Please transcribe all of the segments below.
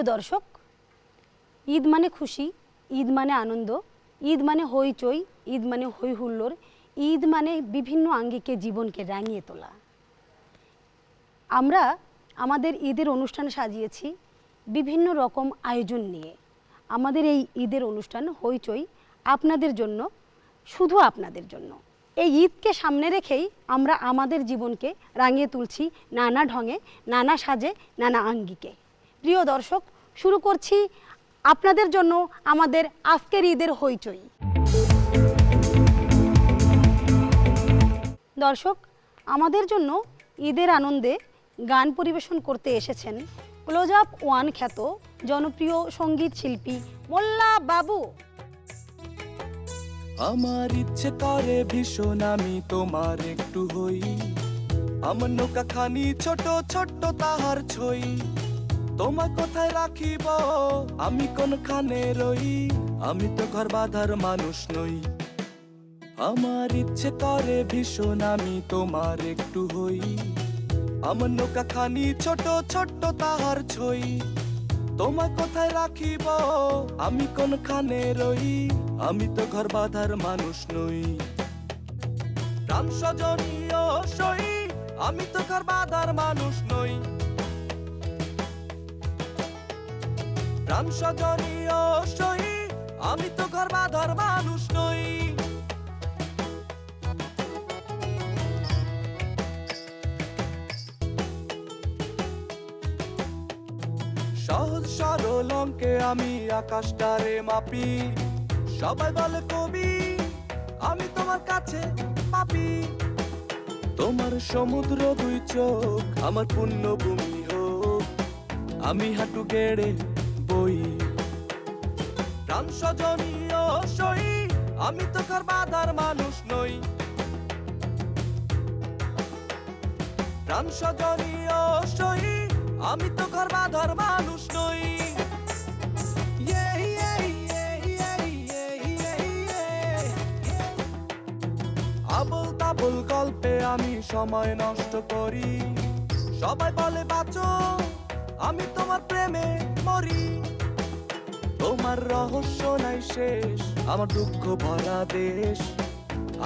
প্রিয় দর্শক, ঈদ মানে খুশি, ঈদ মানে আনন্দ, ঈদ মানে হইচই, ঈদ মানে হই হুল্লোড় ঈদ মানে বিভিন্ন আঙ্গিকে জীবনকে রাঙিয়ে তোলা। আমরা আমাদের ঈদের অনুষ্ঠান সাজিয়েছি বিভিন্ন রকম আয়োজন নিয়ে। আমাদের এই ঈদের অনুষ্ঠান হইচই আপনাদের জন্য, শুধু আপনাদের জন্য। এই ঈদকে সামনে রেখেই আমরা আমাদের জীবনকে রাঙিয়ে তুলছি নানা ঢঙে, নানা সাজে, নানা আঙ্গিকে। প্রিয় দর্শক, শুরু করছি আপনাদের জন্য আমাদের আজকের ঈদের হইচই। দর্শক, আমাদের জন্য ঈদের আনন্দে গান পরিবেশন করতে এসেছেন ক্লোজ আপ ওয়ান খ্যাত জনপ্রিয় সংগীত শিল্পী মোল্লা বাবু। আমার ইচ্ছে করে ভীষণ আমি তোমার একটু হই। আমার নৌকা খানি ছোট ছোট্ট তাহার ছই। তোমার কোথায় রাখিব? আমি কোনখানে রই? আমি তো ঘর বাঁধার মানুষ নই। আমার ইচ্ছে করে ভীষণ আমি তোমার একটু হই। আমার নৌকা খানি ছোট, ছোট্ট তাহার ছই। তোমায় কোথায় রাখিব? আমি কোনখানে রই? আমি তো ঘর বাঁধার মানুষ নই। প্রাণ স্বজনীয় সই, আমি তো ঘর বাঁধার মানুষ নই। প্রাণ স্বজনীয় আমি তো ঘর বাঁধার মানুষ নই। সহজ সরল অঙ্কে আমি আকাশটারে মাপি। সবাই বলে, কবি, আমি তোমার কাছে পাপি। তোমার সমুদ্র দুই চোখ, আমার পুণ্যভূমি হোক। আমি হাঁটু গেড়ে প্রাণ স্বজনীয় সই, আমি তো কার বাধার মানুষ নই। প্রাণ স্বজনীয় সই, আমি তো ঘর বাঁধার মানুষ নই. আবল তাবল গল্পে আমি সময় নষ্ট করি। সবাই বলে, বাঁচো, আমি তোমার প্রেমে মরি। তোমার রহস্য নাই শেষ, আমার দুঃখ ভরা দেশ।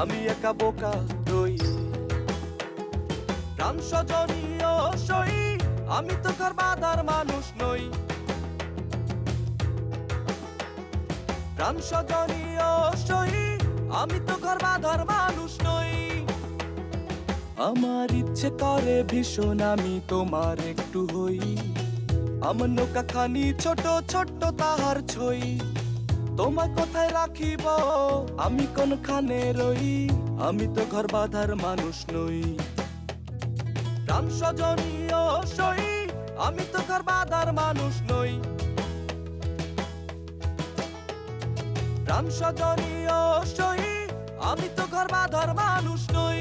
আমি একা বোকা রই প্রাণ আমি তো কার বাধার মানুষ নই। প্রাণ স্বজনীয় সই, আমি তো ঘর বাঁধার মানুষ নই। আমার ইচ্ছে করে ভীষণ, আমি তোমার একটু হই। আমার নৌকা খানি ছোট ছোট্ট তাহার ছই। তোমায় কোথায় রাখিব? আমি কোনখানে রই? আমি তো ঘর বাঁধার মানুষ নই। প্রাণ স্বজনীয় সই, আমি তো ঘর বাঁধার মানুষ নই। প্রাণ স্বজনীয় সই, আমি তো ঘর বাঁধার মানুষ নই।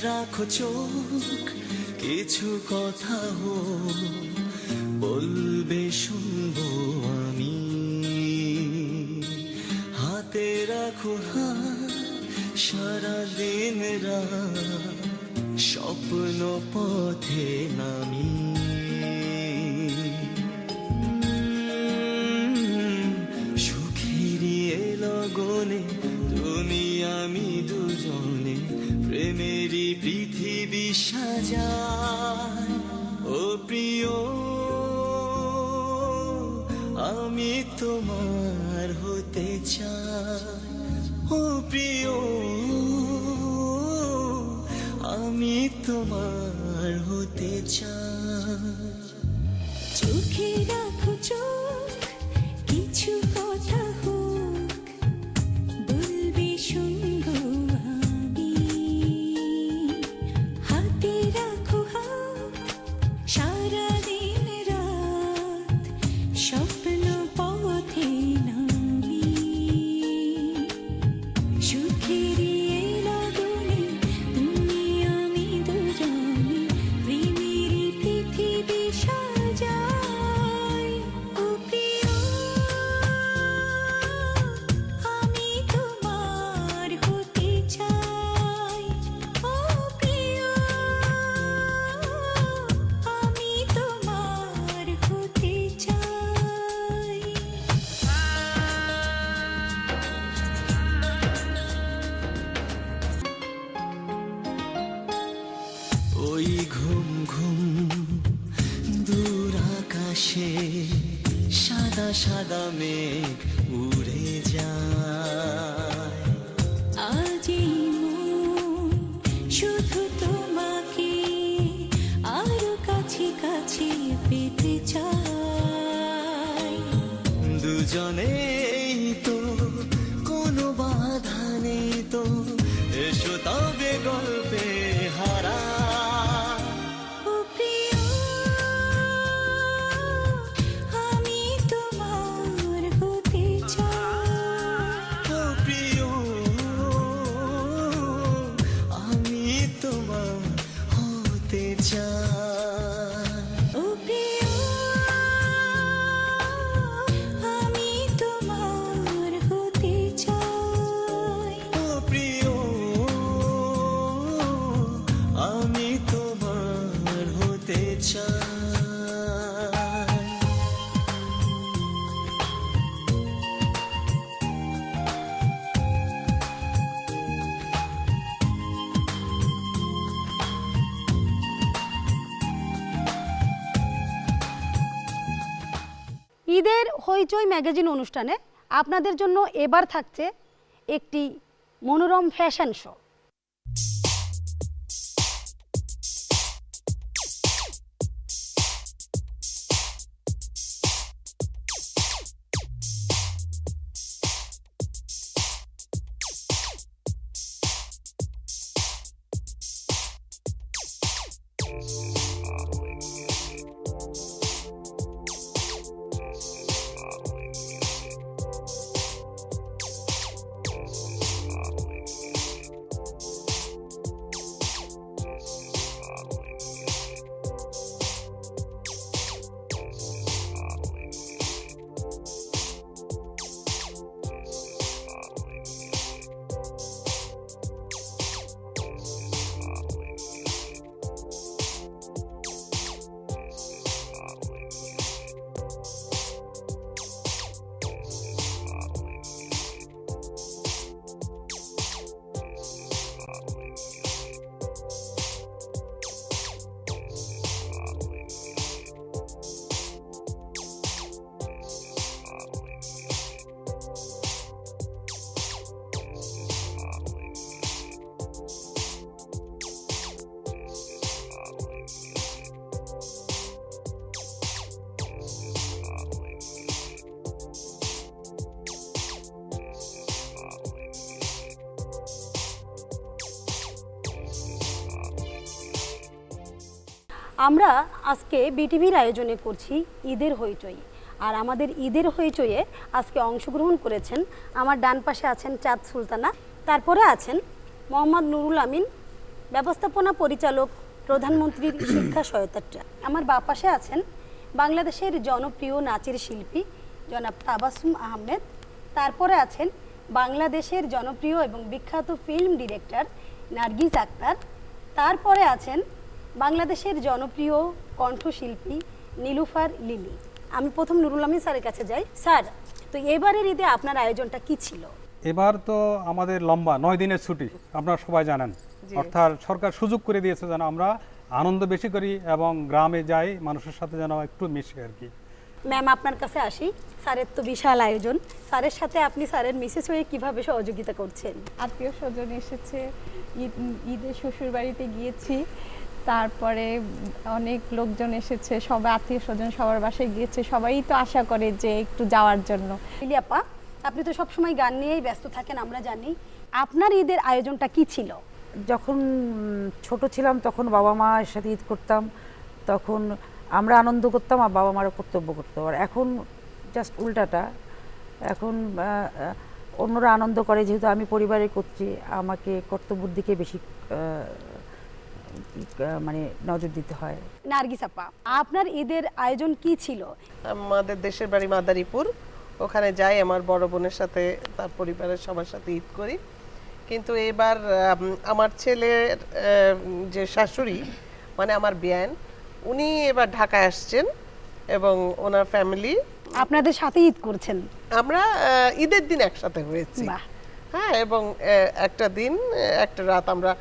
রাখো চোখ, কিছু কথা হো বলবে শুনব আমি। হাতে রাখো হা সারা দিন রা স্বপ্ন পথে নামি। সাজায়। ও প্রিয়, আমি তোমার হতে চাই। ও প্রিয়, আমি তোমার হতে চাই। চোখে রাখো আকাশে সাদা সাদা মেঘ উড়ে যায়। ঈদের হইচই ম্যাগাজিন অনুষ্ঠানে আপনাদের জন্য এবার থাকছে একটি মনোরম ফ্যাশন শো। আমরা আজকে বিটিভির আয়োজনে করছি ঈদের হইচই। আর আমাদের ঈদের হইচইয়ে আজকে অংশগ্রহণ করেছেন আমার ডান পাশে আছেন চাঁদ সুলতানা। তারপরে আছেন মোহাম্মদ নুরুল আমিন, ব্যবস্থাপনা পরিচালক, প্রধানমন্ত্রীর শিক্ষা সহায়তাটা আমার বাঁ পাশে আছেন বাংলাদেশের জনপ্রিয় নাচের শিল্পী জনাব তাবাসুম আহমেদ। তারপরে আছেন বাংলাদেশের জনপ্রিয় এবং বিখ্যাত ফিল্ম ডিরেক্টর নার্গিস আক্তার। তারপরে আছেন বাংলাদেশের জনপ্রিয় কণ্ঠশিল্পী নীলুফার লিলি। আমি প্রথম নুরুল আমিন স্যারের কাছে যাই। স্যার তো এবারের ঈদে আপনার আয়োজনটা কি ছিল? এবার তো আমাদের লম্বা নয় দিনের ছুটি আপনারা সবাই জানেন। অর্থাৎ সরকার সুযোগ করে দিয়েছে যেন আমরা আনন্দ বেশি করি এবং গ্রামে যাই মানুষের সাথে যেন একটু মিশি আর কি। ম্যাম আপনার কাছে আসি। স্যারের তো বিশাল আয়োজন। স্যারের সাথে আপনি স্যারের মিসেস হয়ে কীভাবে সহযোগিতা করছেন? আত্মীয় স্বজন এসেছে। ঈদ ঈদে শ্বশুর বাড়িতে গিয়েছি। তারপরে অনেক লোকজন এসেছে সবাই আত্মীয় স্বজন সবার বাসায় গিয়েছে সবাই তো আশা করে যে একটু যাওয়ার জন্য। ইলিয়াপা আপনি তো সবসময় গান নিয়েই ব্যস্ত থাকেন আমরা জানি। আপনার ঈদের আয়োজনটা কি ছিল? যখন ছোট ছিলাম তখন বাবা মায়ের সাথে ঈদ করতাম তখন আমরা আনন্দ করতাম আর বাবা মারও কর্তব্য করতো আর এখন জাস্ট উল্টাটা এখন অন্যরা আনন্দ করে যেহেতু আমি পরিবারে করছি আমাকে কর্তব্যের দিকে বেশি মানে নজর দিতে হয়। নার্গিস আপা আপনার ঈদের আয়োজন কি ছিল? আমাদের দেশের বাড়ি মাদারীপুর। ওখানে যাই আমার বড় বোনের সাথে তার পরিবারের সবার সাথে ঈদ করি। কিন্তু এবার আমার ছেলের যে শাশুড়ি মানে আমার বিয়ান উনি এবার ঢাকায় আসছেন এবং ওনার ফ্যামিলি। আপনাদের সাথে ঈদ করছেন? আমরা ঈদের দিন একসাথে হয়েছি। হ্যাঁ এবং একটা দিন একটা রাত আমরা আম,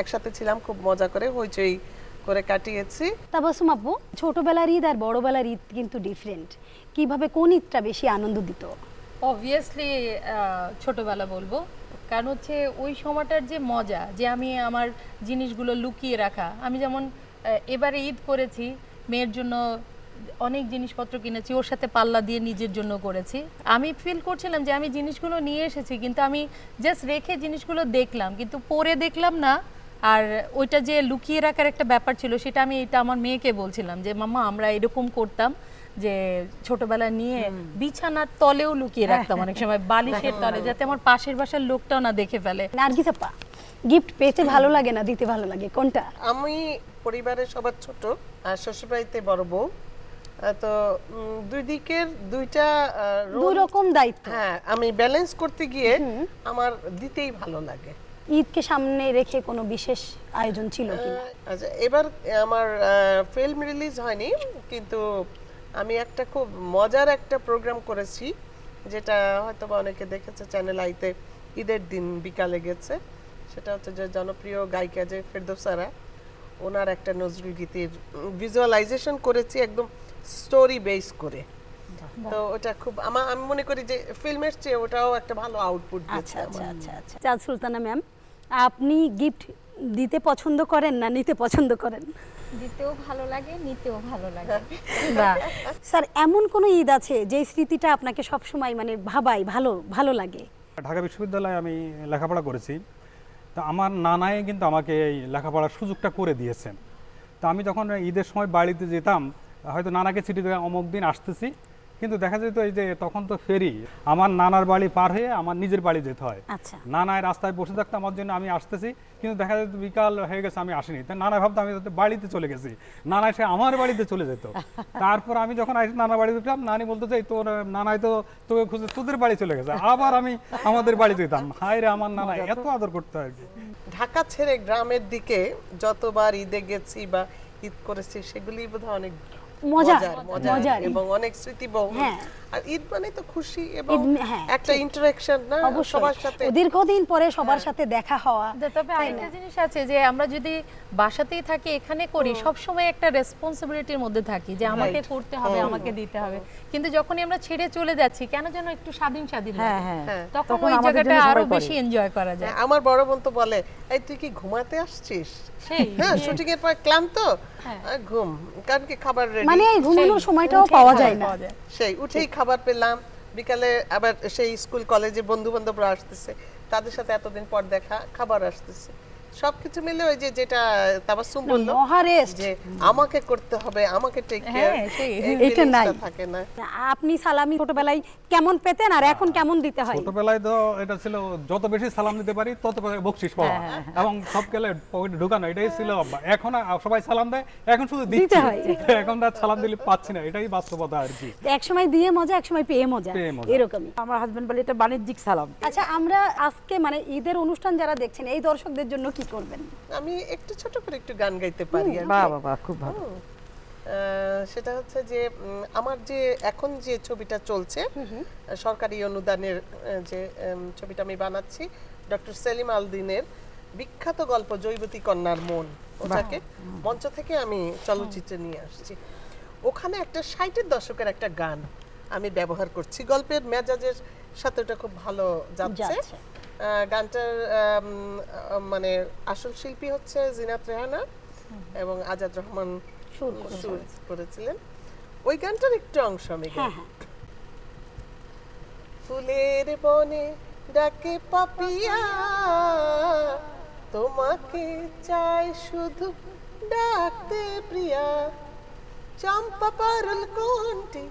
একসাথে ছিলাম খুব মজা করে হইচই করে কাটিয়েছি। তাবাসুম আপু ছোটবেলার ঈদ আর বড়বেলার ঈদ কিন্তু ডিফারেন্ট কীভাবে কোন ঈদটা বেশি আনন্দ দিত? অবভিয়াসলি ছোটবেলা বলব। কারণ হচ্ছে ওই সময়টার যে মজা যে আমি আমার জিনিসগুলো লুকিয়ে রাখা আমি যেমন এবারে ঈদ করেছি মেয়ের জন্য অনেক জিনিসপত্র কিনেছি ওর সাথে পাল্লা দিয়ে নিজের জন্য করেছি। আমি ফিল করছিলাম যে আমি জিনিসগুলো নিয়ে এসেছি কিন্তু আমি জাস্ট রেখে জিনিসগুলো দেখলাম কিন্তু পরে দেখলাম না। আর ওইটা যে লুকিয়ে রাখার একটা ব্যাপার ছিল সেটা আমি এটা আমার মেয়েকে বলছিলাম যে মাম্মা আমরা এরকম করতাম যে ছোটবেলা নিয়ে বিছানার তলেও লুকিয়ে রাখতাম অনেক সময় বালিশের তলে যাতে আমার পাশের বাসার লোকটাও না দেখে ফেলে। নার্গিস আপা গিফট পেতে ভালো লাগে না দিতে ভালো লাগে? কোনটা? আমি পরিবারের সবার ছোট আর শ্বশুরবাড়িতে বড় বউ। তো দুই দিকের দুইটা দুই রকম দায়িত্ব। হ্যাঁ আমি ব্যালেন্স করতে গিয়ে আমার দিতেই ভালো লাগে। ঈদকে সামনে রেখে কোনো বিশেষ আয়োজন ছিল কিনা আচ্ছা এবার আমার ফিল্ম রিলিজ হয়নি কিন্তু আমি একটা খুব মজার একটা প্রোগ্রাম করেছি যেটা হয়তো বা অনেকে দেখেছে চ্যানেল আইতে ঈদের দিন বিকালে গেছে। সেটা হচ্ছে যে জনপ্রিয় গায়িকা যে ফেরদৌসারা ওনার একটা নজরুল গীতির ভিজুয়ালাইজেশন করেছি একদম স্টোরি বেস করে। তো ওটা খুব আমার আমি মনে করি যে ফিল্মের চেয়ে ওটাও একটা ভালো আউটপুট আচ্ছা আচ্ছা আচ্ছা আচ্ছা। চাঁদ সুলতানা ম্যাম আপনি গিফট দিতে পছন্দ করেন না নিতে পছন্দ করেন? দিতেও ভালো লাগে নিতেও ভালো লাগে। বা স্যার এমন কোনো ঈদ আছে যে স্মৃতিটা আপনাকে সবসময় মানে ভাবাই ভালো ভালো লাগে? ঢাকা বিশ্ববিদ্যালয়ে আমি লেখাপড়া করেছি। তা আমার নানাই কিন্তু আমাকে এই লেখাপড়ার সুযোগটা করে দিয়েছেন। তা আমি যখন ঈদের সময় বাড়িতে যেতাম হয়তো নানাকে চিঠি দেওয়া অমুক দিন আসতেছি কিন্তু দেখা যেত এই যে তখন তো ফেরি আমার নানার বাড়ি পার হয়ে আমার নিজের বাড়ি যেতে হয়। আচ্ছা। নানায় রাস্তায় বসে থাকতো আমার জন্য আমি আসতেছি কিন্তু দেখা যেত বিকাল হয়ে গেছে আমি আসিনি। তাই নানা ভাবতো আমি বাড়িতে চলে গেছি। নানা সে আমার বাড়িতে চলে যেত। তারপর আমি যখন আসি নানা বাড়িতে উঠলাম নানি বলতো যে তোর নানাই তো তোকে খুঁজে তোদের বাড়ি চলে গেছে আবার আমি আমাদের বাড়িতে যেতাম। হায় রে আমার নানা এত আদর করতে আর কি। ঢাকা ছেড়ে গ্রামের দিকে যতবার ঈদে গেছি বা ঈদ করেছি সেগুলি বোধহয় অনেক মজার মজার এবং অনেক স্মৃতিবহুল হ্যাঁ। আর ঈদ মানে তো খুশি এবং হ্যাঁ, একটা ঠিক। ইন্টারাকশন না সবার সাথে। দীর্ঘদিন পরে সবার সাথে দেখা হওয়া তবে আরেকটা জিনিস আছে যে আমরা যদি বাসাতেই থাকি এখানে করি সব সময় একটা রেসপন্সিবিলিটির মধ্যে থাকি যে আমাকে করতে হবে আমাকে দিতে হবে। কিন্তু যখনই আমরা ছেড়ে চলে যাচ্ছি কেন যেন একটু স্বাধীন স্বাধীন হ্যাঁ হ্যাঁ। হ্যাঁ। তখন ওই জায়গাটা আরও বেশি এনজয় করা যায়। হ্যাঁ, আমার বড় বোন তো বলে এই তুই কি ঘুমাতে আসছিস? হ্যাঁ শুটিং এর পর ক্লান্ত? হ্যাঁ। ঘুম। কারণ কি খাবার রেডি মানে এই ঘুমানোর সময়টাও পাওয়া যায় না। সেই উঠেই খাবার পেলাম। বিকালে আবার সেই স্কুল কলেজে বন্ধু বান্ধবরা আসতেছে। তাদের সাথে এতদিন পর দেখা খাবার আসতেছে। সবকিছু মিলে ওই যে যেটা তাবাসসুম বলল মহারেস্ট। যে আমাকে করতে হবে আমাকে টেক কেয়ার হ্যাঁ, এটা নাই। থাকে না। আপনি সালামি ছোটবেলায় কেমন পেতেন আর এখন কেমন দিতে হয়? ছোটবেলায় তো এটা ছিল যত বেশি সালাম দিতে পারি তত বেশি বকশিস পাওয়া। এবং সব গেলে পকেটে ঢুকানো এটাই ছিল এখন সবাই সালাম দেয় এখন শুধু দিতে হয়। এখন আর সালাম দিলে পাচ্ছি না এটাই বাস্তবতা আর কি। এক সময় দিয়ে মজা এক সময় পেয়ে মজা। পেয়ে মজা। এরকমই। আমার হাজবেন্ড বলে এটা বাণিজ্যিক সালাম। আচ্ছা আমরা আজকে মানে ঈদের অনুষ্ঠান যারা দেখছেন এই দর্শকদের জন্য কি করবেন? আমি একটু ছোট করে একটু গান গাইতে পারি বাহ বাহ বাহ খুব ভালো। সেটা হচ্ছে যে আমার যে এখন যে ছবিটা চলছে সরকারি অনুদানের যে ছবিটা আমি বানাচ্ছি ডক্টর সেলিম আলদিনের বিখ্যাত গল্প জৈবতী কন্যার মন ওটাকে মঞ্চ থেকে আমি চলচ্চিত্রে নিয়ে আসছি। ওখানে একটা ষাটের দশকের একটা গান আমি ব্যবহার করছি। গল্পের মেজাজের সাথে ওটা খুব ভালো যাচ্ছে। গানটার মানে আসল শিল্পী হচ্ছে জিনাত রেহানা এবং আজাদ রহমান সুর করেছিলেন। ওই গানটার একটু অংশ আমি। হ্যাঁ হ্যাঁ। ফুলের বনে ডাকে পাপিয়া তোমাকে চাই শুধু ডাকতে প্রিয়া। চম্পা পারুল কোনটি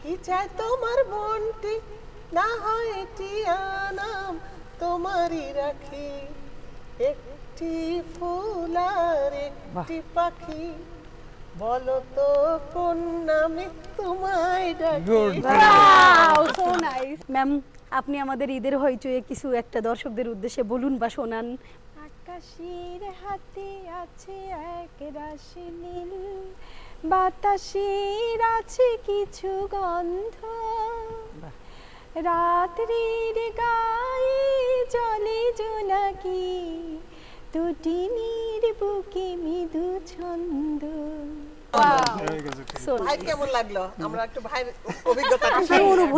কি চায় তোমার মনটি? না হয় টিয়া নাম তোমারই রাখি একটি ফুল আর একটি পাখি। বলো তো কোন নামে তোমায় ডাকি. সো নাইস ম্যাম আপনি আমাদের ঈদের হইচয়ে কিছু একটা দর্শকদের উদ্দেশ্যে বলুন বা শোনান। আকাশের হাতে আছে এক রাশি নীল বাতাসের আছে কিছু গন্ধ। রাত্রির গায়ে জলে জোনাকি দুটিনির বুকে মৃদু ছন্দ. কেমন লাগল? আমরা একটু ভাইয়ের অভিজ্ঞতা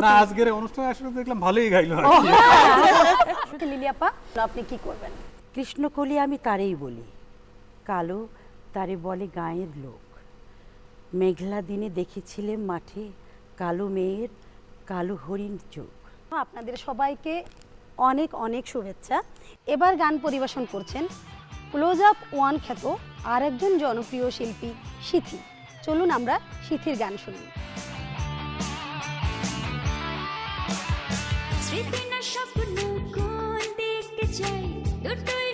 না আজকের অনুষ্ঠানে আসলে দেখলাম ভালোই গাইলো লিলিয়াপা আপনি কি করবেন? কৃষ্ণকলি আমি তারেই বলি। কালো তারে বলে গায়ের লোক। মেঘলা দিনে দেখেছিলেম মাঠে কালো মেয়ের কালো হরিণ চোখ। আপনাদের সবাইকে অনেক অনেক শুভেচ্ছা। এবার গান পরিবেশন করছেন ক্লোজ আপ ওয়ান খ্যাত আর একজন জনপ্রিয় শিল্পী সিথি। চলুন আমরা সিথির গান শুনি। স্মৃতি না স্বপ্ন কোন দিকে চাই। দুটোই সমান